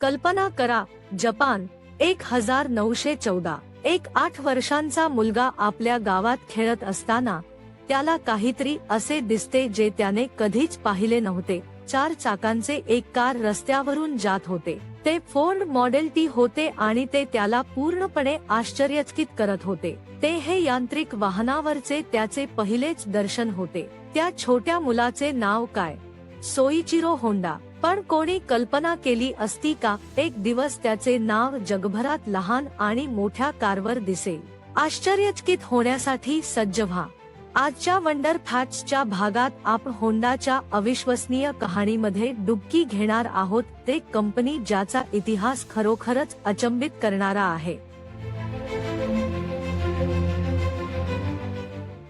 कल्पना करा जपान एक हजार नऊशे चौदा. एक आठ वर्षांचा मुलगा आपल्या गावात खेळत असताना त्याला काहीतरी असे दिसते जे त्याने कधीच पाहिले नव्हते. चार चाकांचे एक कार रस्त्यावरून जात होते. ते फोर्ड मॉडेल टी होते आणि ते त्याला पूर्णपणे आश्चर्यचकित करत होते. ते हे यांत्रिक वाहनावरचे त्याचे पहिलेच दर्शन होते. त्या छोट्या मुलाचे नाव काय? Soichiro Honda. पण कोणी कल्पना केली असती का एक दिवस त्याचे नाव जगभरात लहान आणि मोठ्या कारवर दिसेल. आश्चर्यचकित होण्यासाठी सज्ज व्हा. आजच्या वंडर फॅक्ट्सच्या भागात आपण होंडाच्या अविश्वसनीय कहाणीमध्ये डुबकी घेणार आहोत ते कंपनी ज्याचा इतिहास खरोखरच अचंबित करणारा आहे.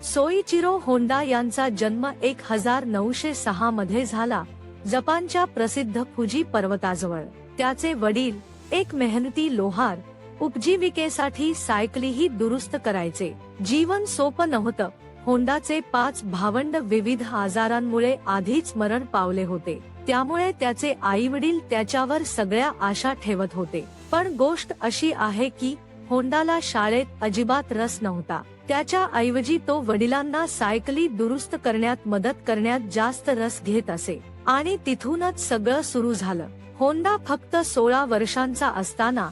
सोईचिरो होंडा यांचा जन्म एक हजार नऊशे सहा मध्ये झाला. जपानच्या प्रसिद्ध फुजी पर्वताजवळ. त्याचे वडील एक मेहनती लोहार उपजीविकेसाठी सायकलीही दुरुस्त करायचे. जीवन सोपं नव्हतं. होंडाचे पाच भावंड विविध आजारांमुळे आधीच मरण पावले होते. त्यामुळे त्याचे आई वडील त्याच्यावर सगळ्या आशा ठेवत होते. पण गोष्ट अशी आहे की होंडाला शाळेत अजिबात रस नव्हता. त्याच्या ऐवजी तो वडिलांना सायकली दुरुस्त करण्यात मदत करण्यात जास्त रस घेत असे. आणि तिथूनच सगळं सुरू झालं. होंडा फक्त सोळा वर्षांचा असताना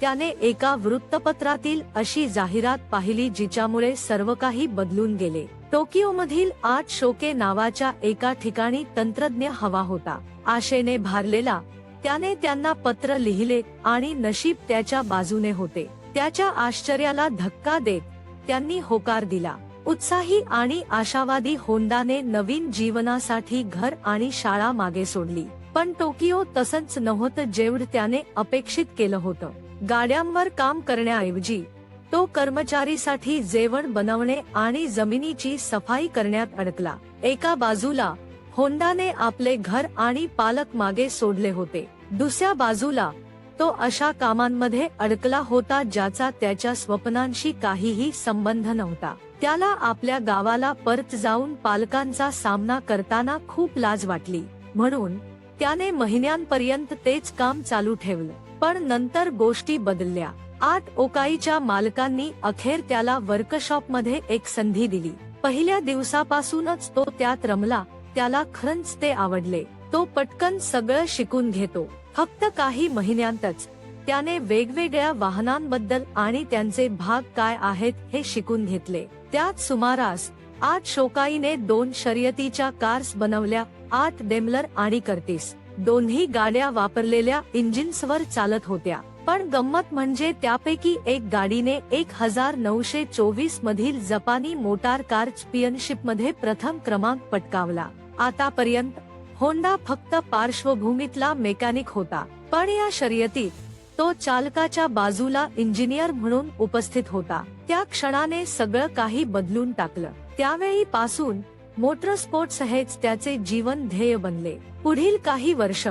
त्याने एका वृत्तपत्रातील अशी जाहिरात पाहिली जिच्यामुळे सर्व काही बदलून गेले. टोकियो मधील आठ शोके नावाच्या एका ठिकाणी तंत्रज्ञ हवा होता. आशेने भारलेला त्याने त्यांना पत्र लिहिले आणि नशीब त्याच्या बाजूने होते. त्याच्या आश्चर्याला धक्का देत त्यांनी होकार दिला. उत्साही आणि आशावादी होंडाने नवीन जीवनासाठी घर आणि शाळा मागे सोडली. पण टोकियो तसंच नव्हतं जेवढं त्याने अपेक्षित केलं होतं. गाड्यांवर काम करण्याऐवजी तो कर्मचारीसाठी जेवण बनवणे आणि जमिनीची सफाई करण्यात अडकला. एका बाजूला होंडाने आपले घर आणि पालक मागे सोडले होते. दुसऱ्या बाजूला तो अशा कामांमध्ये अडकला होता ज्याचा त्याच्या स्वप्नांशी काहीही संबंध नव्हता. त्याला आपल्या गावाला परत जाऊन पालकांचा सामना करताना खूप लाज वाटली. म्हणून त्याने महिन्यांपर्यंत तेच काम चालू ठेवलं. पण नंतर गोष्टी बदलल्या. आठ ओकाईच्या मालकांनी अखेर त्याला वर्कशॉपमध्ये एक संधी दिली. पहिल्या दिवसापासूनच तो त्यात रमला. त्याला खरंच ते आवडले. तो पटकन सगळं शिकून घेतो. फक्त काही महिन्यांतच. त्याने वेगवेगळ्या वाहनांबद्दल आणि त्यांचे भाग काय आहेत हे शिकून घेतले. त्यात सुमारास आठ शोकाईने दोन शर्यतीच्या कार्स बनवल्या आठ डेमलर आणि कर्टिस. दोन्ही गाड्या वापरलेल्या इंजिन्सवर चालत होत्या. पण गंमत म्हणजे त्यापैकी एक गाडीने एक हजार नऊशे चोवीस मधील जपानी मोटार कार चॅम्पियनशिपमध्ये प्रथम क्रमांक पटकावला. आतापर्यंत होंडा फक्त पार्श्वभूमीतला मेकॅनिक होता. पण या शर्यतीत तो चालकाच्या बाजूला इंजिनियर म्हणून उपस्थित होता. त्या क्षणाने सगळं काही बदलून टाकलं. त्यावेळी पासून मोटर स्पोर्ट्स हेच त्याचे जीवन ध्येय बनले. पुढील काही वर्ष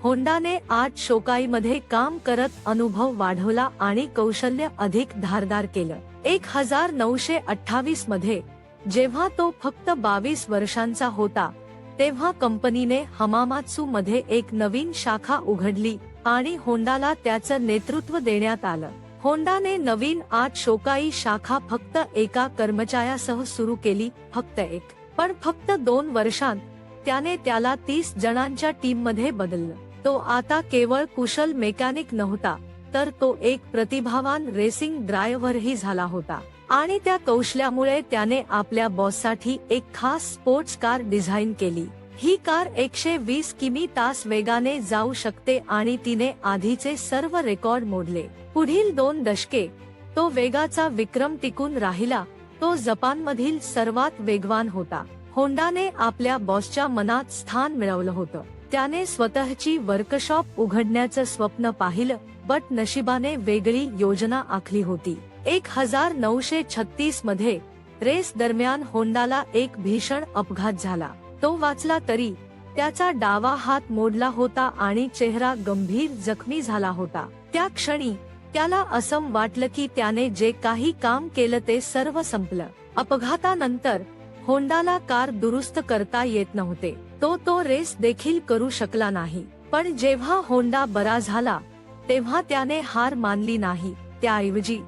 होंडाने आठ शोकाईमध्ये काम करत अनुभव वाढवला आणि कौशल्य अधिक धारदार केलं. एक हजार नऊशे अठ्ठावीसमध्ये जेव्हा तो फक्त बावीस वर्षांचा होता तेव्हा कंपनीने हमामात्सू मध्ये एक नवीन शाखा उघडली. आणि होंडाला त्याचं नेतृत्व देण्यात आलं. होंडाने नवीन आठ शोकाई शाखा फक्त एका कर्मचाऱ्यासह सुरू केली फक्त एक. पण फक्त दोन वर्षांत त्याने त्याला तीस जणांच्या टीममध्ये बदललं. तो आता केवळ कुशल मेकॅनिक नव्हता तर तो एक प्रतिभावान रेसिंग ड्रायव्हरही झाला होता. आणि त्या कौशल्यामुळे त्याने आपल्या बॉससाठी एक खास स्पोर्ट्स कार डिझाईन केली. ही कार एकशे वीस किमी तास वेगाने जाऊ शकते आणि तिने आधीचे सर्व रेकॉर्ड मोडले. पुढील दोन दशके तो वेगाचा विक्रम टिकून राहिला तो जपानमधील सर्वात वेगवान होता. होंडाने आपल्या बॉसच्या मनात स्थान मिळवलं होतं. त्याने स्वतःची वर्कशॉप उघडण्याचं स्वप्न पाहिलं बट नशिबाने वेगळी योजना आखली होती. एक हजार नऊशे छत्तीसमध्ये रेस दरम्यान होंडाला एक भीषण अपघात झाला. तो वाचला तरी त्याचा डावा हात मोडला होता आणि चेहरा गंभीर जखमी झाला होता. त्या क्षणी त्याला असं वाटलं की त्याने जे काही काम केलं ते सर्व संपलं. अपघातानंतर होंडाला कार दुरुस्त करता येत नव्हते. तो तो रेस देखील करू शकला नाही. पण जेव्हा होंडा बरा झाला तेव्हा त्याने हार मानली नाही. त्याऐवजी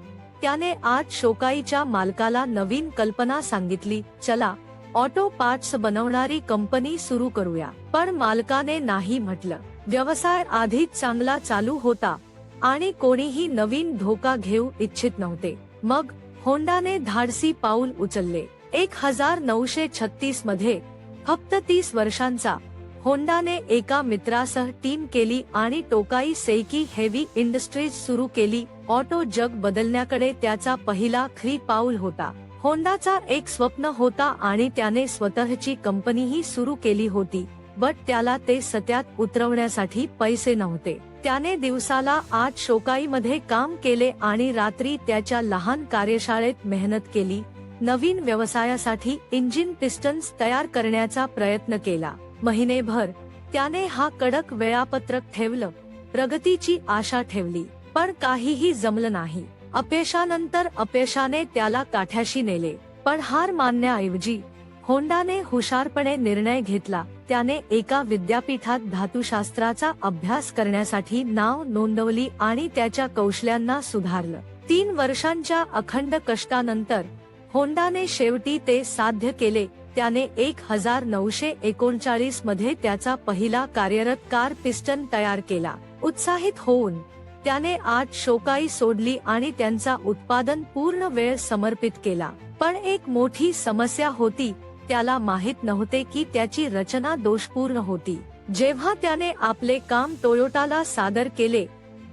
त्याने आज शोकाईच्या मालकाला नवीन कल्पना सांगितली चला ऑटो पार्ट्स बनवणारी कंपनी सुरू करूया. पण मालकाने नाही म्हटलं. व्यवसाय आधीच चांगला चालू होता आणि कोणीही नवीन धोका घेऊ इच्छित नव्हते. मग होंडाने धाडसी पाऊल उचलले. एक हजार नऊशे छत्तीसमध्ये फक्त तीस वर्षांचा होंडाने एका मित्रासह टीम केली आणि टोकाई सेकी हेवी इंडस्ट्रीज सुरू केली. ऑटो जग बदलण्याकडे त्याचा पहिला खरी पाऊल होता. होंडाचा एक स्वप्न होता आणि त्याने स्वतःची कंपनीही सुरू केली होती बट त्याला ते सत्यात उतरवण्यासाठी पैसे नव्हते. त्याने दिवसाला आठ शोकाईमध्ये काम केले आणि रात्री त्याच्या लहान कार्यशाळेत मेहनत केली नवीन व्यवसायासाठी इंजिन पिस्टन्स तयार करण्याचा प्रयत्न केला. महिनेभर त्याने हा कडक वेळापत्रक ठेवलं प्रगतीची आशा ठेवली पण काहीही जमलं नाही. अपयशानंतर अपयशाने त्याला काठ्याशी नेले. पण हार मानण्याऐवजी होंडाने हुशारपणे निर्णय घेतला. त्याने एका विद्यापीठात धातुशास्त्राचा अभ्यास करण्यासाठी नाव नोंदवली आणि त्याच्या कौशल्यांना सुधारलं. तीन वर्षांच्या अखंड कष्टानंतर होंडाने शेवटी ते साध्य केले. त्याने एक हजार नऊशे एकोणचाळीसमध्ये त्याचा पहिला कार्यरत कार पिस्टन तयार केला. उत्साहित होऊन त्याने आज शोकाई सोडली आणि त्यांचा उत्पादन पूर्ण वेळ समर्पित केला. पण एक मोठी समस्या होती त्याला माहीत नव्हते की त्याची रचना दोषपूर्ण होती. जेव्हा त्याने आपले काम टोयोटाला सादर केले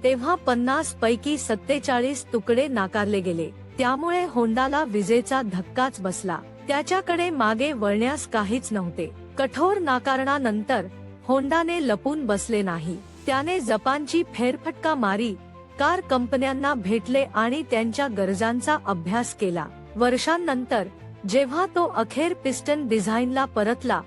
तेव्हा पन्नास पैकी सत्तेचाळीस तुकडे नाकारले गेले. त्यामुळे होंडाला विजेचा धक्काच बसला. त्याच्याकडे मागे वळण्यास काहीच नव्हते. कठोर नाकारणानंतर होंडाने लपून बसले नाही. त्याने जपानची फेरफटका मारी कार कंपन्यांना भेटले आणि त्यांच्या गरजांचा अभ्यास केला. वर्षांनंतर जेव्हा तो अखेर पिस्टन डिझाईनला परतला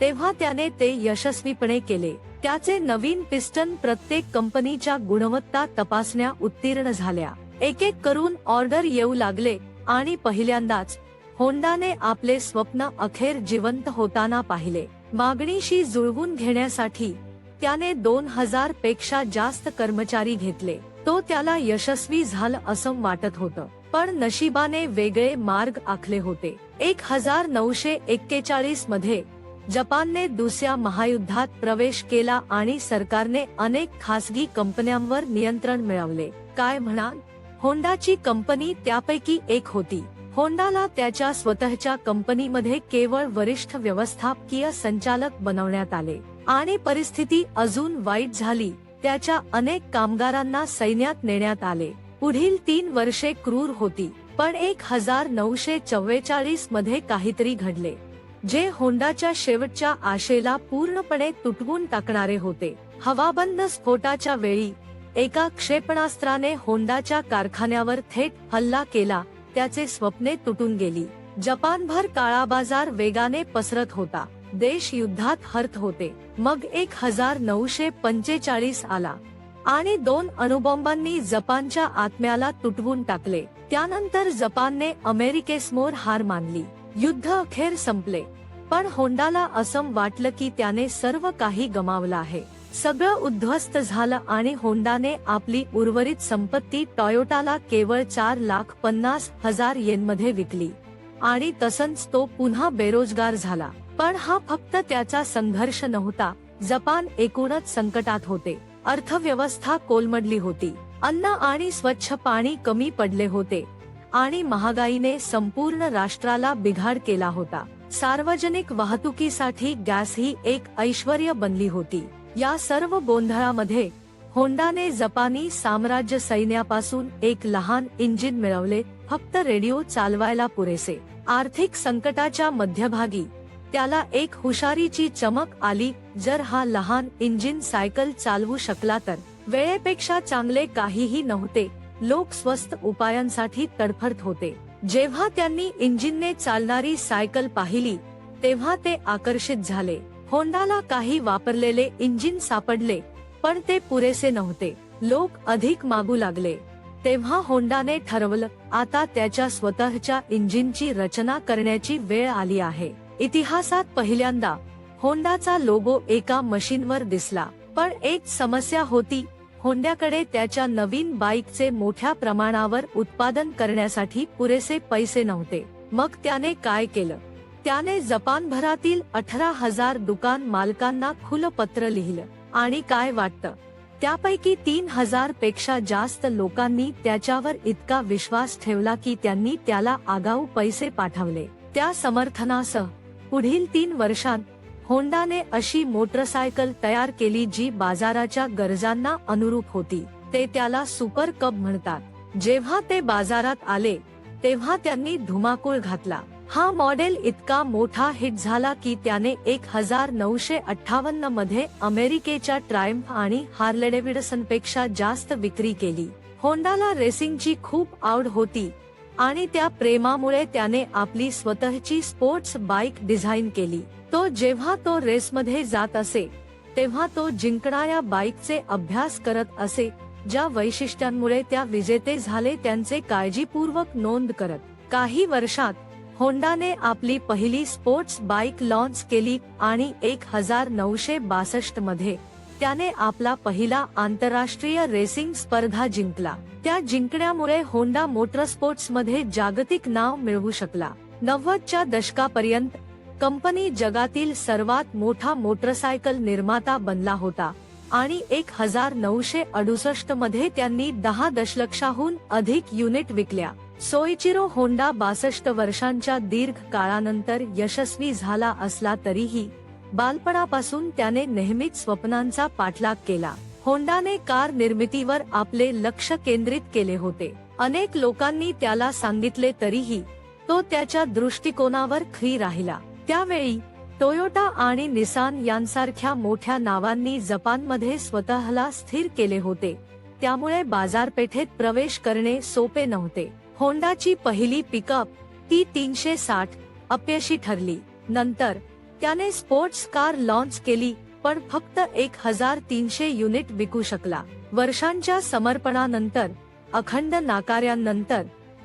तेव्हा त्याने ते यशस्वीपणे केले. त्याचे नवीन पिस्टन प्रत्येक कंपनीच्या गुणवत्ता तपासण्या उत्तीर्ण झाल्या. एक एक करून ऑर्डर येऊ लागले आणि पहिल्यांदाच होंडाने आपले स्वप्न अखेर जिवंत होताना पाहिले. मागणीशी जुळवून घेण्यासाठी त्याने दोन हजारपेक्षा जास्त कर्मचारी घेतले. तो त्याला यशस्वी झालं असं वाटत होतं. पण नशिबाने वेगळे मार्ग आखले होते. एक हजार नऊशे एक्केचाळीसमध्ये जपानने दुसऱ्या महायुद्धात प्रवेश केला आणि सरकारने अनेक खासगी कंपन्यांवर नियंत्रण मिळवले. काय म्हणाल? होंडाची कंपनी त्यापैकी एक होती. होंडाला त्याच्या स्वतःच्या कंपनीमध्ये केवळ वरिष्ठ व्यवस्थापकीय संचालक बनवण्यात आले. आणि परिस्थिती अजून वाईट झाली त्याच्या अनेक कामगारांना सैन्यात नेण्यात आले. पुढील तीन वर्षे क्रूर होती पण एक हजार नऊशे चव्वेचाळीसमध्ये काहीतरी घडले जे होंडाच्या शेवटच्या आशेला पूर्णपणे तुटवून टाकणारे होते. हवाबंद स्फोटाच्या वेळी एका क्षेपणास्त्राने होंडाच्या कारखान्यावर थेट हल्ला केला त्याचे स्वप्ने तुटून गेली. जपानभर काळा बाजार वेगाने पसरत होता. देश युद्धात हर्त होते. मग एक हजार नऊशे पंचेचाळीस आला. आणि दोन अणुबॉम्बांनी जपानच्या आत्म्याला तुटवून टाकले. त्यानंतर जपानने अमेरिकेसमोर हार मानली. युद्ध अखेर संपले. पण होंडाला असं वाटलं की त्याने सर्व काही गमावलं आहे. सगळं उद्ध्वस्त झालं आणि होंडाने आपली उर्वरित संपत्ती टॉयोटाला केवळ चार लाख पन्नास हजार येनमध्ये विकली. आणि तसंच तो पुन्हा बेरोजगार झाला. पण हा फक्त त्याचा संघर्ष नव्हता. जपान एकूणच संकटात होते. अर्थव्यवस्था कोलमडली होती. अन्न आणि स्वच्छ पाणी कमी पडले होते. आणि महागाईने संपूर्ण राष्ट्राला बिघाड केला होता. सार्वजनिक वाहतुकीसाठी गॅस ही एक ऐश्वर्य बनली होती. या सर्व गोंधळामध्ये होंडाने जपानी साम्राज्य सैन्यापासून एक लहान इंजिन मिळवले फक्त रेडिओ चालवायला पुरेसे. आर्थिक संकटाच्या मध्यभागी त्याला एक हुशारीची चमक आली जर हा लहान इंजिन सायकल चालवू शकला तर. वेळेपेक्षा चांगले काहीही नव्हते. लोक स्वस्त उपायांसाठी तडफडत होते. जेव्हा त्यांनी इंजिनने चालणारी सायकल पाहिली तेव्हा ते आकर्षित झाले. होंडाला काही वापरलेले इंजिन सापडले पण ते पुरेसे नव्हते. लोक अधिक मागू लागले. तेव्हा होंडाने ठरवलं आता त्याच्या स्वतःच्या इंजिनची रचना करण्याची वेळ आली आहे. इतिहासात पहिल्यांदा होंडाचा लोगो एका मशीनवर दिसला पण एक समस्या होती होंड्याकडे त्याच्या नवीन बाईकचे मोठ्या प्रमाणावर उत्पादन करण्यासाठी पुरेसे पैसे नव्हते. मग त्याने काय केलं? त्याने जपानभरातील अठरा हजार दुकान मालकांना खुलं पत्र लिहिलं. आणि काय वाटतं? त्यापैकी तीन हजारपेक्षा जास्त लोकांनी त्याच्यावर इतका विश्वास ठेवला की त्यांनी त्याला आगाऊ पैसे पाठवले. त्या समर्थनासह पुढील तीन वर्षांत होंडाने अशी मोटरसायकल तयार केली जी बाजाराच्या गरजांना अनुरूप होती. ते त्याला सुपर कप म्हणतात. जेव्हा ते बाजारात आले तेव्हा त्यांनी धुमाकूळ घातला. हा मॉडेल इतका मोठा हिट झाला की त्याने एक हजार नऊशे अठ्ठावन्नमध्ये अमेरिकेच्या ट्रायम्फ आणि हार्लेडेव्हिडसनपेक्षा जास्त विक्री केली. होंडाला रेसिंगची खूप आवड होती आणि त्या प्रेमामुळे त्याने आपली स्वतःची स्पोर्ट्स बाईक डिझाईन केली. तो जेव्हा तो रेसमध्ये जात असे तेव्हा तो जिंकणाऱ्या बाईकचे अभ्यास करत असे ज्या वैशिष्ट्यांमुळे त्या विजेते झाले त्यांचे काळजीपूर्वक नोंद करत. काही वर्षात होंडाने आपली पहिली स्पोर्ट्स बाईक लॉन्च केली आणि एक हजार नऊशे बासष्टमध्ये त्याने आपला पहिला आंतरराष्ट्रीय रेसिंग स्पर्धा जिंकला. त्या जिंकण्यामुळे होंडा मोटरस्पोर्ट्समध्ये जागतिक नाव मिळवू शकला. नव्वदच्या दशकापर्यंत कंपनी जगातील सर्वात मोठा मोटरसायकल निर्माता बनला होता आणि एक हजार नऊशे अडुसष्टमध्ये त्यांनी दहा दशलक्षाहून अधिक युनिट विकल्या. सोयचिरो होंडा बासष्ट वर्षांच्या दीर्घ काळानंतर यशस्वी झाला असला तरीही बालपणापासून त्याने नेहमीच स्वप्नांचा पाठलाग केला. होंडाने कार निर्मितीवर आपले लक्ष केंद्रित केले होते. अनेक लोकांनी त्याला सांगितले तरीही तो त्याच्या दृष्टिकोनावर खरी राहिला. त्यावेळी टोयोटा आणि निसान यांसारख्या मोठ्या नावांनी जपानमध्ये स्वतःला स्थिर केले होते. त्यामुळे बाजारपेठेत प्रवेश करणे सोपे नव्हते. होंडाची पहिली पिकअप ती तीनशे साठ अपयशी ठरली. नंतर त्याने स्पोर्ट्स कार लॉन्च केली पण फक्त एक हजार तीनशे युनिट विकू शकला. वर्षांच्या समर्पणानंतर अखंड नाकाऱ्यांनंतर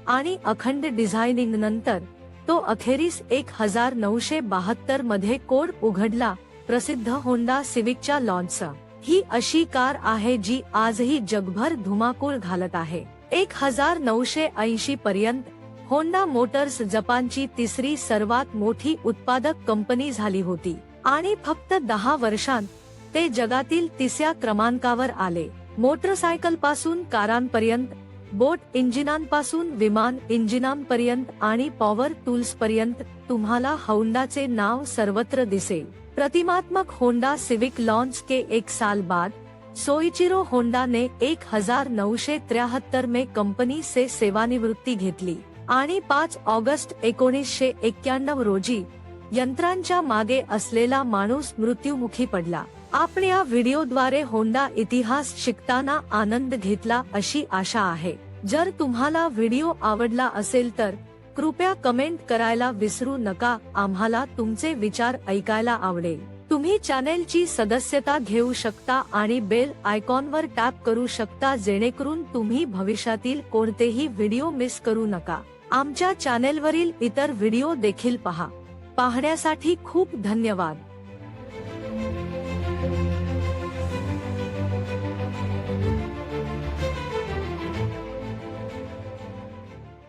आणि अखंड डिझायनिंग नंतर तो अखेरीस एक हजार नऊशे बहात्तरमध्ये कोड उघडला प्रसिद्ध होंडा सिविकच्या लॉन्च. ही अशी कार आहे जी आजही जगभर धुमाकूळ घालत आहे. एक हजार नऊशे ऐंशी पर्यंत होंडा मोटर्स जपानची तिसरी सर्वात मोठी उत्पादक कंपनी झाली होती. आणि फक्त दहा वर्षांत ते जगातील तिसऱ्या क्रमांकावर आले. मोटरसायकलपासून कारांपर्यंत बोट इंजिनांपासून विमान इंजिनांपर्यंत आणि पॉवर टूल्स पर्यंत तुम्हाला होंडाचे नाव सर्वत्र दिसेल. प्रतिमात्मक होंडा सिविक लॉन्च के एक साल बाद सोईचिरो होंडा ने एक हजार नऊशे त्र्याहत्तर में कंपनी से सेवानिवृत्ती घेतली. आणि पाच ऑगस्ट एकोणीसशे एक्क्याण्णव रोजी यंत्रांच्या मागे असलेला माणूस मृत्युमुखी पडला. आपण या व्हिडिओद्वारे होंडा इतिहास शिकताना आनंद घेतला अशी आशा आहे. जर तुम्हाला व्हिडिओ आवडला असेल तर कृपया कमेंट करायला विसरू नका. आम्हाला तुमचे विचार ऐकायला आवडेल. तुम्ही चॅनेलची सदस्यता घेऊ शकता आणि बेल आयकॉनवर टॅप करू शकता जेणेकरून तुम्ही भविष्यातील कोणतेही व्हिडिओ मिस करू नका. आमच्या चॅनेलवरील इतर व्हिडिओ देखील पहा. पाहण्यासाठी खूप धन्यवाद.